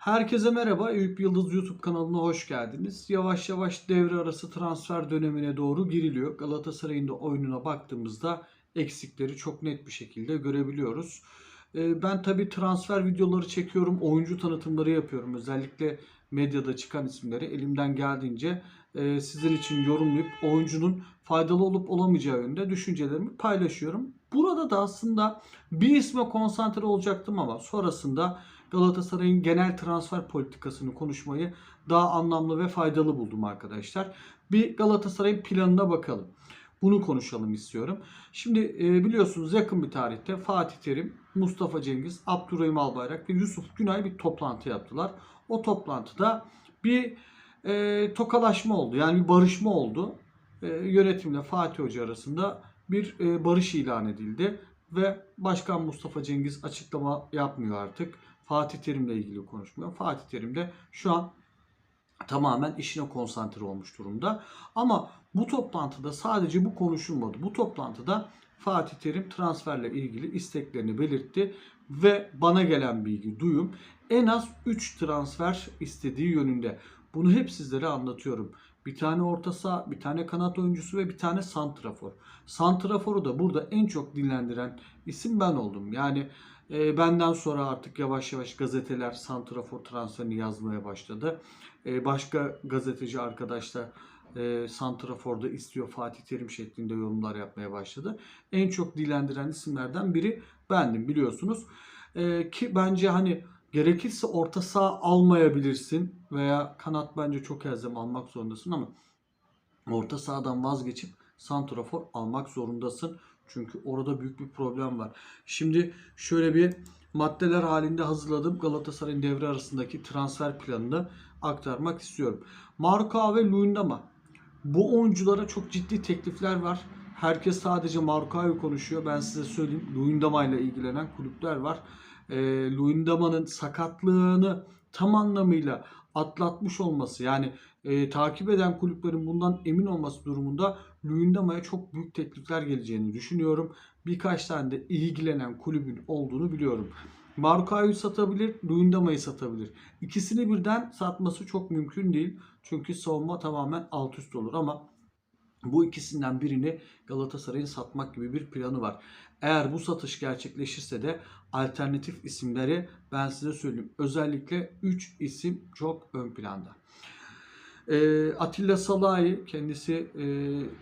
Herkese merhaba. Eyüp Yıldız YouTube kanalına hoş geldiniz. Yavaş yavaş devre arası transfer dönemine doğru giriliyor. Galatasaray'ın da oyununa baktığımızda eksikleri çok net bir şekilde görebiliyoruz. Ee, Ben tabii transfer videoları çekiyorum, oyuncu tanıtımları yapıyorum. Özellikle medyada çıkan isimleri elimden geldiğince e, sizin için yorumlayıp oyuncunun faydalı olup olamayacağı yönde düşüncelerimi paylaşıyorum. Burada da aslında bir isme konsantre olacaktım ama sonrasında Galatasaray'ın genel transfer politikasını konuşmayı daha anlamlı ve faydalı buldum arkadaşlar. Bir Galatasaray'ın planına bakalım. Bunu konuşalım istiyorum. Şimdi e, biliyorsunuz yakın bir tarihte Fatih Terim, Mustafa Cengiz, Abdurrahim Albayrak ve Yusuf Günay bir toplantı yaptılar. O toplantıda bir e, tokalaşma oldu. Yani bir barışma oldu. E, yönetimle Fatih Hoca arasında bir e, barış ilan edildi. Ve Başkan Mustafa Cengiz açıklama yapmıyor artık. Fatih Terim'le ilgili konuşmuyor. Fatih Terim de şu an tamamen işine konsantre olmuş durumda. Ama bu toplantıda sadece bu konuşulmadı. Bu toplantıda Fatih Terim transferle ilgili isteklerini belirtti ve bana gelen bilgi, duyum en az 3 transfer istediği yönünde. Bunu hep sizlere anlatıyorum. Bir tane orta saha, bir tane kanat oyuncusu ve bir tane santrafor. Santraforu da burada en çok dinlendiren isim ben oldum. Yani e, benden sonra artık yavaş yavaş gazeteler santrafor transferini yazmaya başladı. E, başka gazeteci arkadaşlar e, santraforda istiyor Fatih Terim şeklinde yorumlar yapmaya başladı. En çok dilendiren isimlerden biri bendim biliyorsunuz. E, ki bence hani gerekirse orta saha almayabilirsin veya kanat bence çok elzem almak zorundasın ama orta sahadan vazgeçip santrafor almak zorundasın. Çünkü orada büyük bir problem var. Şimdi şöyle bir maddeler halinde hazırladığım Galatasaray'ın devre arasındaki transfer planını aktarmak istiyorum. Marka ve Luyendama. Bu oyunculara çok ciddi teklifler var. Herkes sadece Marka'yı konuşuyor. Ben size söyleyeyim. Luyendama ile ilgilenen kulüpler var. E, Luyendama'nın sakatlığını tam anlamıyla atlatmış olması yani e, takip eden kulüplerin bundan emin olması durumunda Luyendama'ya çok büyük teklifler geleceğini düşünüyorum. Birkaç tane de ilgilenen kulübün olduğunu biliyorum. Marka'yı satabilir, Luyendama'yı satabilir. İkisini birden satması çok mümkün değil. Çünkü savunma tamamen alt üst olur ama bu ikisinden birini Galatasaray'ın satmak gibi bir planı var. Eğer bu satış gerçekleşirse de alternatif isimleri ben size söyleyeyim. Özellikle 3 isim çok ön planda. Ee, Atilla Salahi kendisi e,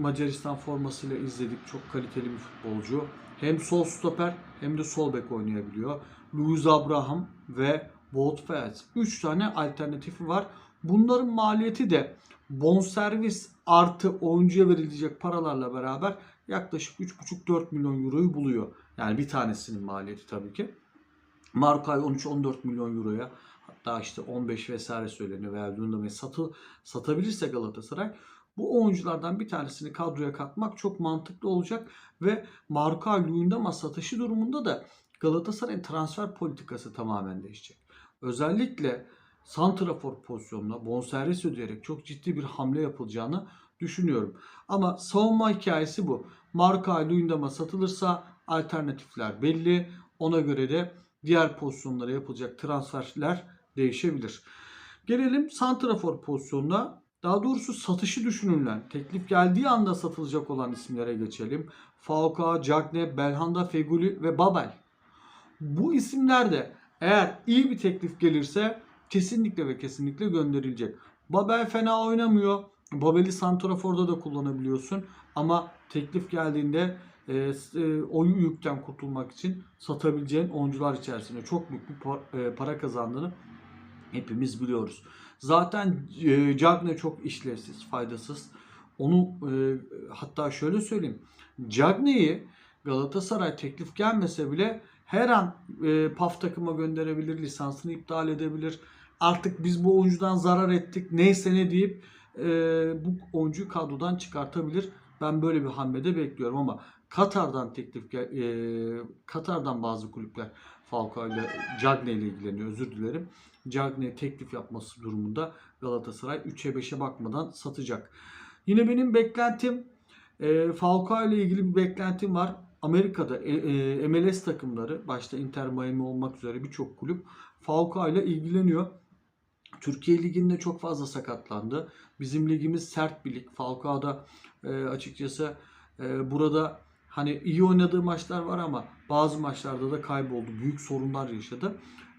Macaristan formasıyla izledik. Çok kaliteli bir futbolcu. Hem sol stoper hem de sol bek oynayabiliyor. Luis Abraham ve Wout Faes. 3 tane alternatifi var. Bunların maliyeti de bonservis artı oyuncuya verilecek paralarla beraber yaklaşık 3,5-4 milyon euroyu buluyor. Yani bir tanesinin maliyeti tabii ki. Markay 13-14 milyon euroya hatta işte 15 vesaire söyleniyor veya Lundama'yı satı, satabilirse Galatasaray bu oyunculardan bir tanesini kadroya katmak çok mantıklı olacak ve Marka Lundama satışı durumunda da Galatasaray'ın transfer politikası tamamen değişecek. Özellikle santrafor pozisyonuna bonservis ödeyerek çok ciddi bir hamle yapılacağını düşünüyorum. Ama savunma hikayesi bu. Marka Luyendama satılırsa alternatifler belli. Ona göre de diğer pozisyonlara yapılacak transferler değişebilir. Gelelim santrafor pozisyonuna. Daha doğrusu satışı düşünülen, teklif geldiği anda satılacak olan isimlere geçelim. Falcao, Cagne, Belhanda, Feguli ve Babel. Bu isimler de eğer iyi bir teklif gelirse kesinlikle ve kesinlikle gönderilecek. Babel fena oynamıyor. Babel'i Santrafor'da da kullanabiliyorsun. Ama teklif geldiğinde e, e, o yükten kurtulmak için satabileceğin oyuncular içerisinde çok büyük bir par- e, para kazandığını hepimiz biliyoruz. Zaten e, çok işlevsiz, faydasız. Onu e, hatta şöyle söyleyeyim. Cagne'yi Galatasaray teklif gelmese bile her an e, PAF takıma gönderebilir, lisansını iptal edebilir. Artık biz bu oyuncudan zarar ettik neyse ne deyip e, bu oyuncuyu kadrodan çıkartabilir. Ben böyle bir hamlede bekliyorum ama Katar'dan teklif e, Katar'dan bazı kulüpler Falcao ile Cagne ile ilgileniyor özür dilerim. Cagne teklif yapması durumunda Galatasaray 3'e 5'e bakmadan satacak. Yine benim beklentim e, Falcao ile ilgili bir beklentim var. Amerika'da e, e, MLS takımları başta Inter Miami olmak üzere birçok kulüp Falcao ile ilgileniyor. Türkiye Ligi'nde çok fazla sakatlandı. Bizim ligimiz sert bir lig. Falcao'da e, açıkçası e, burada hani iyi oynadığı maçlar var ama bazı maçlarda da kayboldu. Büyük sorunlar yaşadı.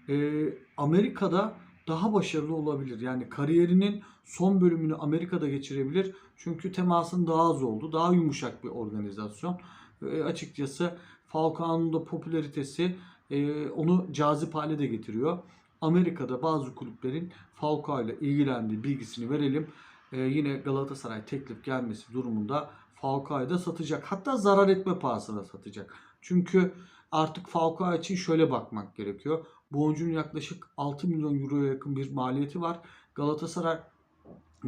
E, Amerika'da daha başarılı olabilir. Yani kariyerinin son bölümünü Amerika'da geçirebilir. Çünkü temasın daha az oldu. Daha yumuşak bir organizasyon. E, açıkçası Falcao'nun da popülaritesi e, onu cazip hale de getiriyor. Amerika'da bazı kulüplerin Falcao ile ilgilendiği bilgisini verelim. Ee, yine Galatasaray teklif gelmesi durumunda Falcao'yu da satacak. Hatta zarar etme pahasına satacak. Çünkü artık Falcao için şöyle bakmak gerekiyor. Bu oyuncunun yaklaşık 6 milyon euroya yakın bir maliyeti var. Galatasaray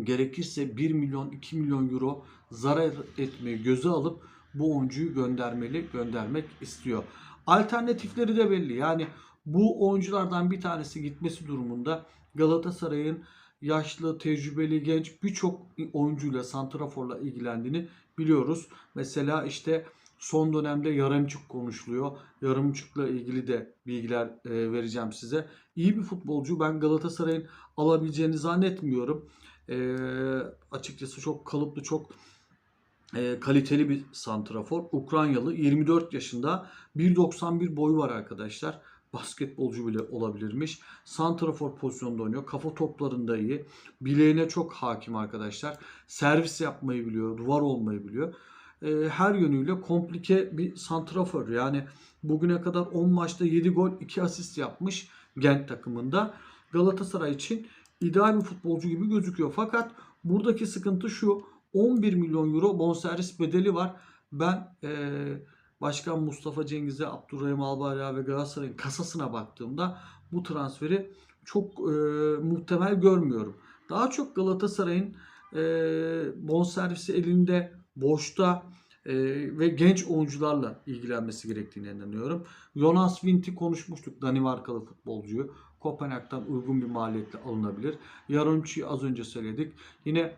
gerekirse 1 milyon 2 milyon euro zarar etmeyi göze alıp bu oyuncuyu göndermeli, göndermek istiyor. Alternatifleri de belli. Yani bu oyunculardan bir tanesi gitmesi durumunda Galatasaray'ın yaşlı, tecrübeli, genç birçok oyuncuyla, santraforla ilgilendiğini biliyoruz. Mesela işte son dönemde Yaremçuk konuşuluyor. Yaremçuk'la ilgili de bilgiler e, vereceğim size. İyi bir futbolcu. Ben Galatasaray'ın alabileceğini zannetmiyorum. E, açıkçası çok kalıplı, çok e, kaliteli bir santrafor. Ukraynalı 24 yaşında 1.91 boyu var arkadaşlar. Basketbolcu bile olabilirmiş. Santrafor pozisyonda oynuyor. Kafa toplarında iyi. Bileğine çok hakim arkadaşlar. Servis yapmayı biliyor. Duvar olmayı biliyor. E, her yönüyle komplike bir santrafor. Yani bugüne kadar 10 maçta 7 gol 2 asist yapmış Gent takımında. Galatasaray için ideal bir futbolcu gibi gözüküyor. Fakat buradaki sıkıntı şu. 11 milyon euro bonservis bedeli var. Ben eee Başkan Mustafa Cengiz'e, Abdurrahim Albayrak'a ve Galatasaray'ın kasasına baktığımda bu transferi çok e, muhtemel görmüyorum. Daha çok Galatasaray'ın e, bonservisi elinde boşta e, ve genç oyuncularla ilgilenmesi gerektiğine inanıyorum. Jonas Windt'i konuşmuştuk Danimarkalı futbolcuyu. Kopenhag'dan uygun bir maliyetle alınabilir. Yaronçi'yi az önce söyledik. Yine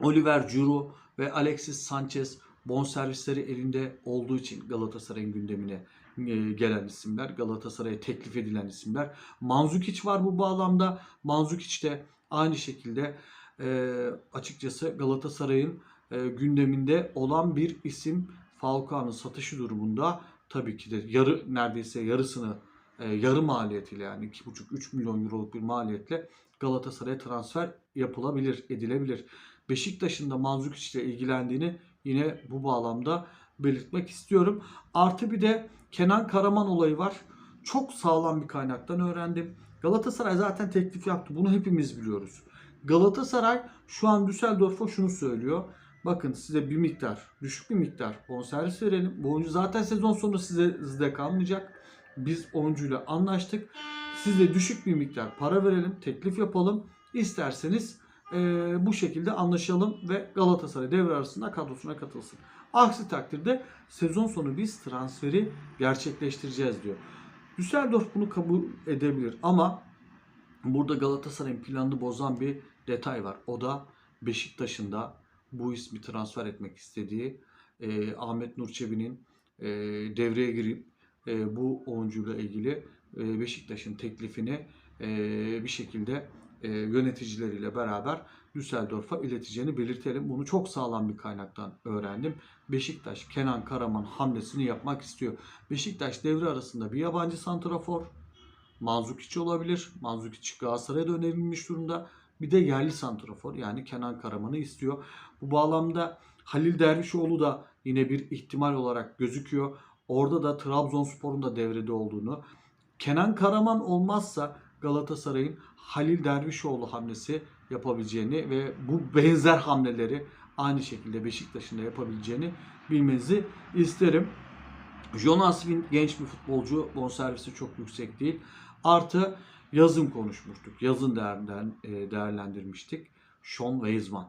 Oliver Giroud ve Alexis Sanchez bonservisleri elinde olduğu için Galatasaray'ın gündemine e, gelen isimler, Galatasaray'a teklif edilen isimler. Manzukic var bu bağlamda. Manzukic de aynı şekilde e, açıkçası Galatasaray'ın e, gündeminde olan bir isim. Falcao'nun satışı durumunda tabii ki de yarı neredeyse yarısını yarı maliyetiyle yani 2,5-3 milyon euroluk bir maliyetle Galatasaray'a transfer yapılabilir, edilebilir. Beşiktaş'ın da Manzukic ile ilgilendiğini Yine bu bağlamda belirtmek istiyorum. Artı bir de Kenan Karaman olayı var. Çok sağlam bir kaynaktan öğrendim. Galatasaray zaten teklif yaptı. Bunu hepimiz biliyoruz. Galatasaray şu an Düsseldorf'a şunu söylüyor. Bakın size bir miktar, düşük bir miktar bonservis verelim. Bu oyuncu zaten sezon sonu size sizde kalmayacak. Biz oyuncuyla anlaştık. Size düşük bir miktar para verelim, teklif yapalım. İsterseniz e, bu şekilde anlaşalım ve Galatasaray devre arasında kadrosuna katılsın. Aksi takdirde sezon sonu biz transferi gerçekleştireceğiz diyor. Düsseldorf bunu kabul edebilir ama burada Galatasaray'ın planını bozan bir detay var. O da Beşiktaş'ın da bu ismi transfer etmek istediği e, Ahmet Nur Çebi'nin e, devreye girip e, bu oyuncuyla ilgili e, Beşiktaş'ın teklifini e, bir şekilde e, yöneticileriyle beraber Düsseldorf'a ileteceğini belirtelim. Bunu çok sağlam bir kaynaktan öğrendim. Beşiktaş Kenan Karaman hamlesini yapmak istiyor. Beşiktaş devre arasında bir yabancı santrafor Manzukic olabilir. Manzukic Galatasaray'a da önerilmiş durumda. Bir de yerli santrafor yani Kenan Karaman'ı istiyor. Bu bağlamda Halil Dervişoğlu da yine bir ihtimal olarak gözüküyor. Orada da Trabzonspor'un da devrede olduğunu. Kenan Karaman olmazsa Galatasaray'ın Halil Dervişoğlu hamlesi yapabileceğini ve bu benzer hamleleri aynı şekilde Beşiktaş'ın da yapabileceğini bilmenizi isterim. Jonas Wind genç bir futbolcu. Bonservisi çok yüksek değil. Artı yazın konuşmuştuk. Yazın e, değerlendirmiştik. Sean Weizman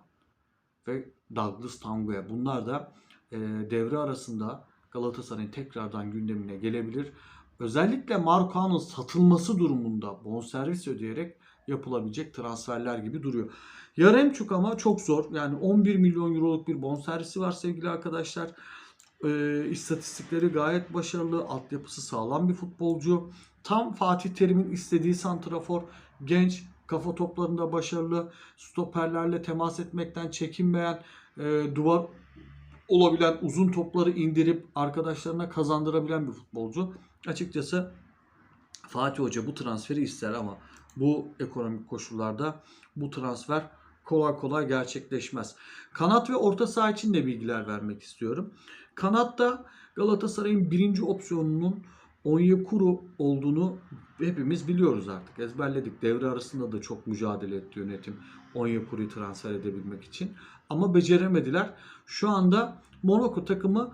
ve Douglas Tanguay. Bunlar da e, devre arasında Galatasaray'ın tekrardan gündemine gelebilir. Özellikle Marco'nun satılması durumunda bonservis ödeyerek yapılabilecek transferler gibi duruyor. Yaremçuk ama çok zor. Yani 11 milyon euroluk bir bonservisi var sevgili arkadaşlar. Ee, istatistikleri gayet başarılı. Altyapısı sağlam bir futbolcu. Tam Fatih Terim'in istediği santrafor. Genç, Kafa toplarında başarılı. Stoperlerle temas etmekten çekinmeyen, e, duvar olabilen uzun topları indirip arkadaşlarına kazandırabilen bir futbolcu. Açıkçası Fatih Hoca bu transferi ister ama bu ekonomik koşullarda bu transfer kolay kolay gerçekleşmez. Kanat ve orta saha için de bilgiler vermek istiyorum. Kanatta Galatasaray'ın birinci opsiyonunun Onyekuru olduğunu hepimiz biliyoruz artık. Ezberledik. Devre arasında da çok mücadele etti yönetim Onyekuru'yu transfer edebilmek için. Ama beceremediler. Şu anda Monaco takımı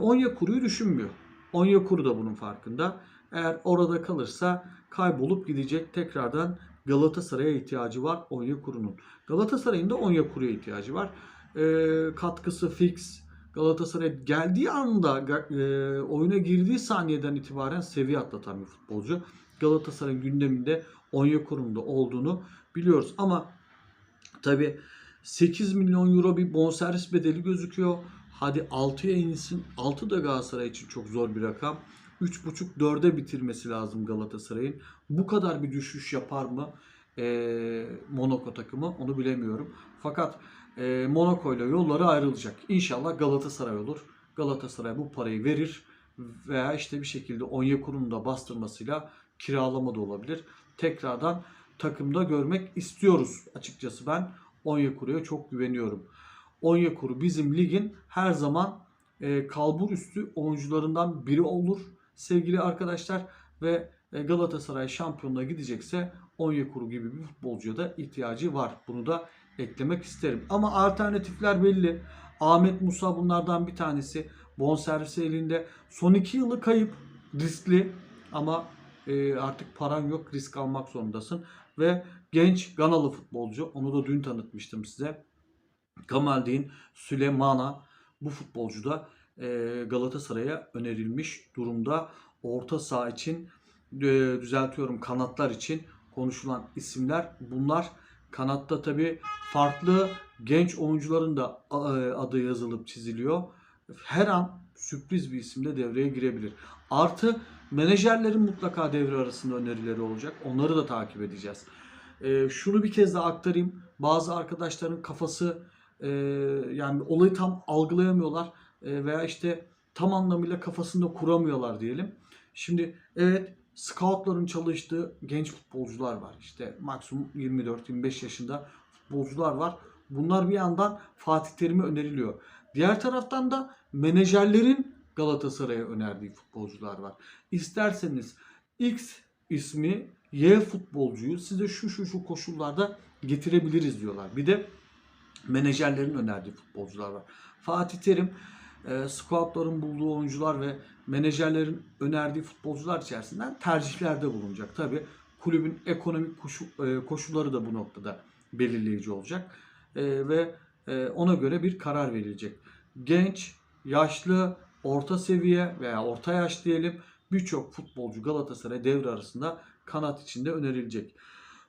Onyekuru'yu düşünmüyor. Onyekuru da bunun farkında. Eğer orada kalırsa kaybolup gidecek. Tekrardan Galatasaray'a ihtiyacı var Onyekuru'nun. Galatasaray'ın da Onyekuru'ya ihtiyacı var. E, katkısı fix. Galatasaray geldiği anda e, oyuna girdiği saniyeden itibaren seviye atlatan bir futbolcu. Galatasaray'ın gündeminde Onyekuru'nun da olduğunu biliyoruz. Ama tabi 8 milyon euro bir bonservis bedeli gözüküyor. Hadi 6'ya insin. 6 da Galatasaray için çok zor bir rakam. 3.5-4'e bitirmesi lazım Galatasaray'ın. Bu kadar bir düşüş yapar mı e, Monaco takımı onu bilemiyorum. Fakat e, Monaco ile yolları ayrılacak. İnşallah Galatasaray olur. Galatasaray bu parayı verir veya işte bir şekilde Onyekuru'nun da bastırmasıyla kiralama da olabilir. Tekrardan takımda görmek istiyoruz açıkçası ben Onyekuru'ya çok güveniyorum. Onyekuru bizim ligin her zaman e, kalbur üstü oyuncularından biri olur sevgili arkadaşlar ve e, Galatasaray şampiyonluğa gidecekse Onyekuru gibi bir futbolcuya da ihtiyacı var. Bunu da eklemek isterim. Ama alternatifler belli. Ahmet Musa bunlardan bir tanesi. Bonservisi elinde. Son iki yılı kayıp. Riskli. Ama e, artık paran yok. Risk almak zorundasın. Ve genç Ganalı futbolcu. Onu da dün tanıtmıştım size. Kamaldin Süleymana. Bu futbolcu da Galatasaray'a önerilmiş durumda. Orta saha için e, düzeltiyorum kanatlar için konuşulan isimler bunlar. Kanatta tabi farklı genç oyuncuların da e, adı yazılıp çiziliyor. Her an sürpriz bir isim de devreye girebilir. Artı menajerlerin mutlaka devre arasında önerileri olacak. Onları da takip edeceğiz. E, şunu bir kez daha aktarayım. Bazı arkadaşların kafası e, yani olayı tam algılayamıyorlar e, veya işte tam anlamıyla kafasında kuramıyorlar diyelim. Şimdi evet scoutların çalıştığı genç futbolcular var. İşte maksimum 24-25 yaşında futbolcular var. Bunlar bir yandan Fatih Terim'e öneriliyor. Diğer taraftan da menajerlerin Galatasaray'a önerdiği futbolcular var. İsterseniz X ismi Y futbolcuyu size şu şu şu koşullarda getirebiliriz diyorlar. Bir de menajerlerin önerdiği futbolcular var. Fatih Terim e, scoutların bulduğu oyuncular ve menajerlerin önerdiği futbolcular içerisinden tercihlerde bulunacak. Tabi kulübün ekonomik koşu, e, koşulları da bu noktada belirleyici olacak. E, ve e, ona göre bir karar verilecek. Genç, yaşlı, orta seviye veya orta yaş diyelim birçok futbolcu Galatasaray devre arasında kanat içinde önerilecek.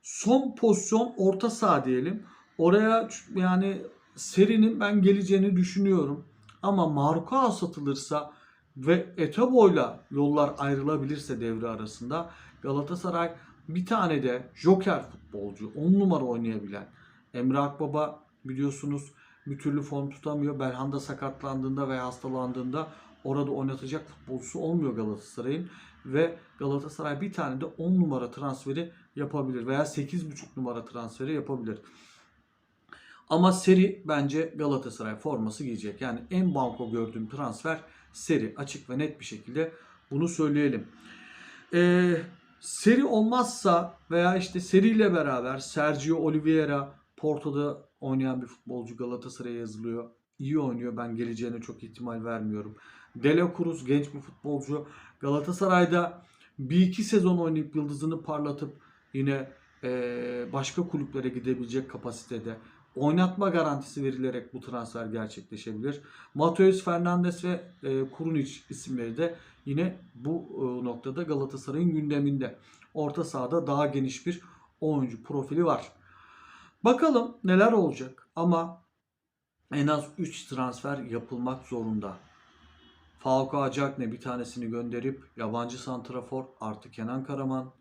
Son pozisyon orta saha diyelim. Oraya yani serinin ben geleceğini düşünüyorum. Ama Marka satılırsa ve Etebo'yla yollar ayrılabilirse devre arasında Galatasaray bir tane de joker futbolcu 10 numara oynayabilen Emre Akbaba biliyorsunuz bir türlü form tutamıyor. Belhanda sakatlandığında veya hastalandığında orada oynatacak futbolcusu olmuyor Galatasaray'ın ve Galatasaray bir tane de 10 numara transferi yapabilir veya 8.5 numara transferi yapabilir. Ama seri bence Galatasaray forması giyecek. Yani en banko gördüğüm transfer seri. Açık ve net bir şekilde bunu söyleyelim. Ee, seri olmazsa veya işte seriyle beraber Sergio Oliveira Porto'da oynayan bir futbolcu Galatasaray'a yazılıyor. İyi oynuyor. Ben geleceğine çok ihtimal vermiyorum. Dela Cruz genç bir futbolcu. Galatasaray'da bir iki sezon oynayıp yıldızını parlatıp yine e, başka kulüplere gidebilecek kapasitede oynatma garantisi verilerek bu transfer gerçekleşebilir. Mateus Fernandes ve e, Kurunic isimleri de yine bu e, noktada Galatasaray'ın gündeminde. Orta sahada daha geniş bir oyuncu profili var. Bakalım neler olacak ama en az 3 transfer yapılmak zorunda. Falcao Cagne bir tanesini gönderip yabancı santrafor artı Kenan Karaman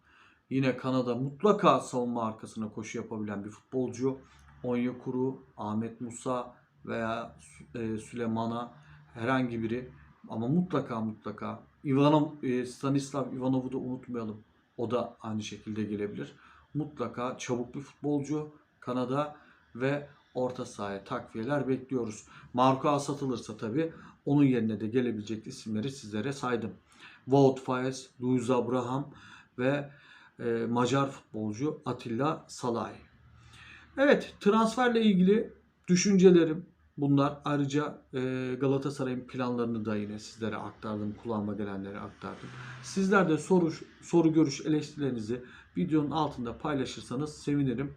Yine Kanada mutlaka savunma arkasına koşu yapabilen bir futbolcu. Onyekuru, Ahmet Musa veya e, Süleymana herhangi biri ama mutlaka mutlaka Ivanov, e, Stanislav Ivanov'u da unutmayalım. O da aynı şekilde gelebilir. Mutlaka çabuk bir futbolcu Kanada ve orta sahaya takviyeler bekliyoruz. Marka satılırsa tabii onun yerine de gelebilecek isimleri sizlere saydım. Wout Faes, Luis Abraham ve e, Macar futbolcu Atilla Salay. Evet transferle ilgili düşüncelerim bunlar. Ayrıca e, Galatasaray'ın planlarını da yine sizlere aktardım. Kulağıma gelenleri aktardım. Sizler de soru, soru görüş eleştirilerinizi videonun altında paylaşırsanız sevinirim.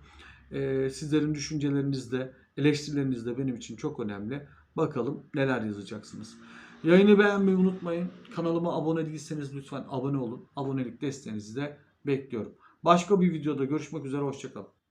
E, sizlerin düşünceleriniz de eleştirileriniz de benim için çok önemli. Bakalım neler yazacaksınız. Yayını beğenmeyi unutmayın. Kanalıma abone değilseniz lütfen abone olun. Abonelik desteğinizi de bekliyorum. Başka bir videoda görüşmek üzere. Hoşçakalın.